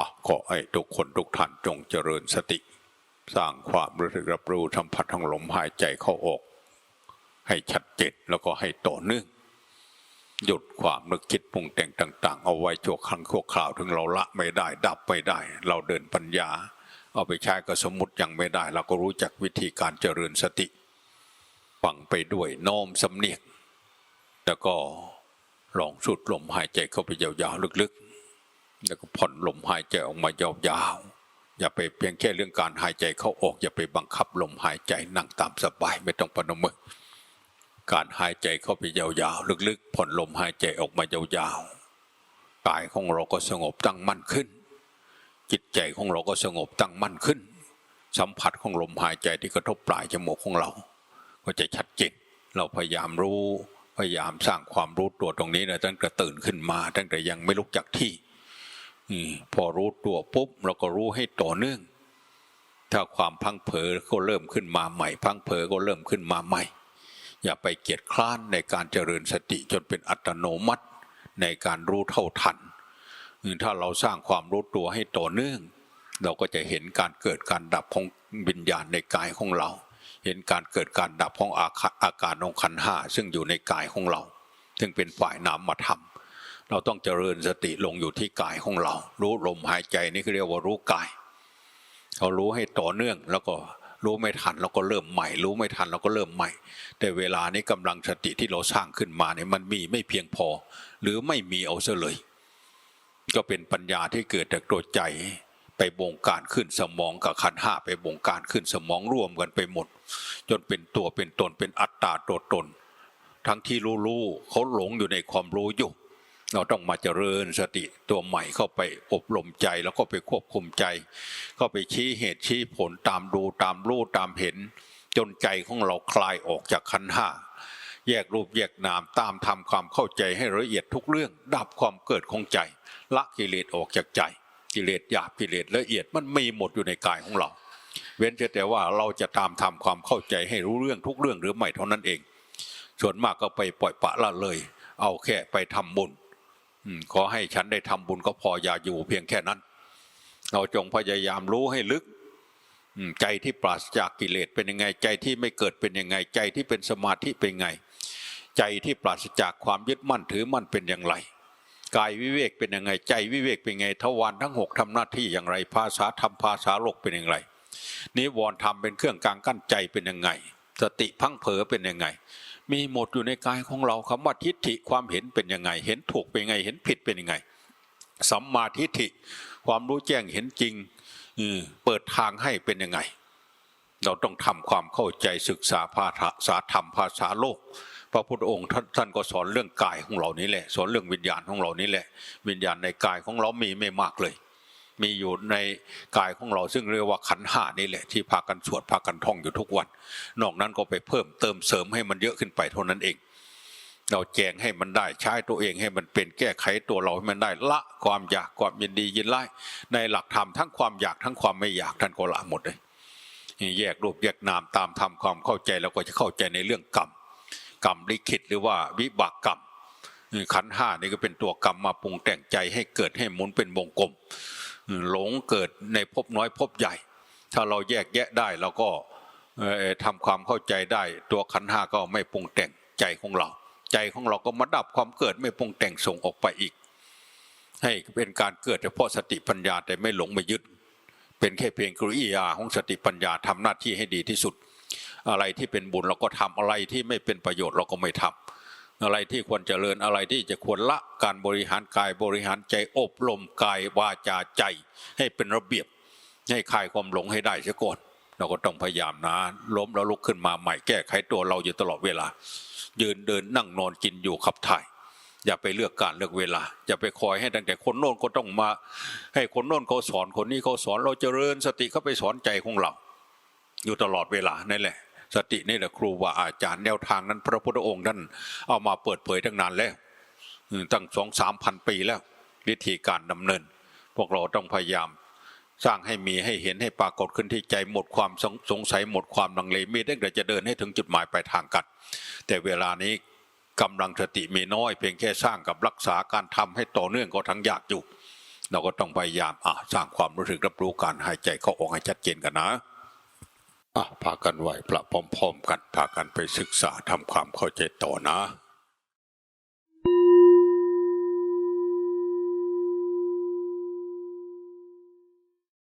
อให้ทุกคนทุกท่านจงเจริญสติ สร้างความรู้สึกรับรู้สัมผัสทางลมหายใจเข้าออก ให้ชัดเจนแล้วก็ให้ต่อเนื่องหยุดความนึกคิดปรุงแต่งต่าง ๆ เอาไว้ชั่วครั้งชั่วคราวถึงเราละไม่ได้ ดับไม่ได้ เราเดินปัญญา เอาไปใช้กับสมมติยังไม่ได้ เราก็รู้จักวิธีการเจริญสติฟังไปด้วยน้อมสำเนียก แล้วก็ลองสูดลมหายใจเข้าไปยาวๆลึกๆ แล้วก็ผ่อนลมหายใจออกมายาวๆอย่าไปเพียงแค่เรื่องการหายใจเข้าออก อย่าไปบังคับลมหายใจนั่งตามสบายไม่ต้องปนมือการหายใจเข้าไปยาวๆลึกๆผ่อนลมหายใจออกมายาวๆกายของเราก็สงบตั้งมั่นขึ้น จิตใจของเราก็สงบตั้งมั่นขึ้น สัมผัสของลมหายใจที่กระทบปลายจมูกของเรา ก็จะชัดเจนเราพยายามรู้พยายามสร้างความรู้ตัวตรงนี้นะตั้งแต่ตื่นขึ้นมา ตั้งแต่ยังไม่ลุกจากที่ พอรู้ตัวปุ๊บเราก็รู้ให้ต่อเนื่อง ถ้าความพังเผลอก็เริ่มขึ้นมาใหม่ พังเผลอก็เริ่มขึ้นมาใหม่ อย่าไปเกียจคร้านในการเจริญสติจนเป็นอัตโนมัติในการรู้เท่าทัน ถ้าเราสร้างความรู้ตัวให้ต่อเนื่อง เราก็จะเห็นการเกิดการดับของวิญญาณในกายของเรา เห็นการเกิดการดับของอาอาการองขันห้าซึ่งอยู่ในกายของเรา ซึ่งเป็นฝ่ายนามธรรม เราต้องเจริญสติลงอยู่ที่กายของเรา รู้ลมหายใจนี่คือเรียกว่ารู้กายเรารู้ให้ต่อเนื่องแล้วก็รู้ไม่ทันเราก็เริ่มใหม่ รู้ไม่ทันเราก็เริ่มใหม่ แต่เวลานี้กำลังสติที่เราสร้างขึ้นมาเนี่ยมันมีไม่เพียงพอ หรือไม่มีเอาซะเลย ก็เป็นปัญญาที่เกิดจากตัวใจไปบงการขึ้นสมองกับขันห้าไปบงการขึ้นสมองร่วมกันไปหมด จนเป็นตัวเป็นตนเป็นอัตตาตัวตน ทั้งที่รู้รู้เขาหลงอยู่ในความรู้อยู่ เราต้องมาเจริญสติตัวใหม่เข้าไปอบรมใจแล้วก็ไปควบคุมใจก็ไปชี้เหตุชี้ผลตามดูตามรู้ตามเห็น จนใจของเราคลายออกจากขันห้าแยกรูปแยกนามตามทำความเข้าใจให้ละเอียดทุกเรื่อง ดับความเกิดของใจ ละกิเลสออกจากใจ กิเลสหยาบกิเลสละเอียดมันมีหมดอยู่ในกายของเรา เว้นแต่ว่าเราจะตามทำความเข้าใจให้รู้เรื่องทุกเรื่องหรือไม่เท่านั้นเอง ส่วนมากก็ไปปล่อยปะละเลย เอาแค่ไปทำบุญ ขอให้ฉันได้ทำบุญก็พออย่าอยู่เพียงแค่นั้น เราจงพยายามรู้ให้ลึกใจที่ปราศจากกิเลสเป็นยังไง ใจที่ไม่เกิดเป็นยังไง ใจที่เป็นสมาธิเป็นยังไง ใจที่ปราศจากความยึดมั่นถือมั่นเป็นอย่างไร กายวิเวกเป็นยังไง ใจวิเวกเป็นยังไงทวารทั้งหกทำหน้าที่อย่างไร ภาษาธรรมภาษาโลกเป็นอย่างไรนิวรณ์ธรรมเป็นเครื่องกลางกั้นใจเป็นยังไง สติพังเผลอเป็นยังไง มีหมดอยู่ในกายของเราคำว่าทิฏฐิความเห็นเป็นยังไง เห็นถูกเป็นยังไง เห็นผิดเป็นยังไงสัมมาทิฏฐิความรู้แจ้งเห็นจริงเปิดทางให้เป็นยังไง เราต้องทำความเข้าใจศึกษาภาษาธรรมภาษาโลก พระพุทธองค์ท่านท่านก็สอนเรื่องกายของเรานี่แหละ สอนเรื่องวิญญาณของเรานี่แหละ วิญญาณในกายของเรามีไม่มากเลย มีอยู่ในกายของเราซึ่งเรียกว่าขันห้านี่แหละที่พากันสวดพากันท่องอยู่ทุกวัน นอกนั้นก็ไปเพิ่มเติมเสริมให้มันเยอะขึ้นไปเท่านั้นเอง เราแจงให้มันได้ใช้ตัวเองให้มันเป็นแก้ไขตัวเราให้มันได้ละความอยากความยินดียินไล่ในหลักธรรมทั้งความอยากทั้งความไม่อยากท่านก็ละหมดเลยแยกรูปแยกนามตามทำความเข้าใจแล้วก็จะเข้าใจในเรื่องกรรมกรรมลิขิตหรือว่าวิบากกรรมขันห้านี่ก็เป็นตัวกรรมมาปรุงแต่งใจให้เกิดให้หมุนเป็นวงกลม หลงเกิดในภพน้อยภพใหญ่ ถ้าเราแยกแยะได้เราก็เอ่อทำความเข้าใจได้ ตัวขันห้าก็ไม่ปรุงแต่งใจของเรา ใจของเราก็มาดับความเกิดไม่ปรุงแต่งส่งออกไปอีก ให้เป็นการเกิดเฉพาะสติปัญญาแต่ไม่หลงไม่ยึด เป็นแค่เพียงกริยาของสติปัญญาทำหน้าที่ให้ดีที่สุด อะไรที่เป็นบุญเราก็ทำอะไรที่ไม่เป็นประโยชน์เราก็ไม่ทำ อะไรที่ควรเจริญอะไรที่จะควรละการบริหารกายบริหารใจอบรมกายวาจาใจ ให้เป็นระเบียบ ให้คลายความหลงให้ได้เสียก่อนเราก็ต้องพยายามนะ ล้มแล้วลุกขึ้นมาใหม่แก้ไขตัวเราอยู่ตลอดเวลา ยืนเดินนั่งนอนกินอยู่ขับถ่าย อย่าไปเลือกการเลือกเวลา อย่าไปคอยให้ตั้งแต่คนโน้นก็ต้องมา ให้คนโน้นเขาสอนคนนี้เขาสอนเราเจริญสติเข้าไปสอนใจของเรา อยู่ตลอดเวลานั่นแหละ สตินี่แหละครูว่าอาจารย์แนวทางนั้น พระพุทธองค์ท่านเอามาเปิดเผยตั้งนานแล้วตั้งสองสามพันปีแล้ว วิธีการดำเนิน พวกเราต้องพยายาม สร้างให้มีให้เห็นให้ปรากฏขึ้นที่ใจหมดความสงสงสัยหมดความลังเลมีตั้งแต่จะเดินให้ถึงจุดหมายปลายทางกัน แต่เวลานี้กำลังสติมีน้อย เพียงแค่สร้างกับรักษาการทำให้ต่อเนื่องก็ทั้งยากอยู่เราก็ต้องพยายามอะสร้างความรู้สึกรับรู้การหายใจเข้าออกให้ชัดเจนกันนะ พากันไหวพระพร้อมๆกันพากันไปศึกษาทำความเข้าใจต่อนะ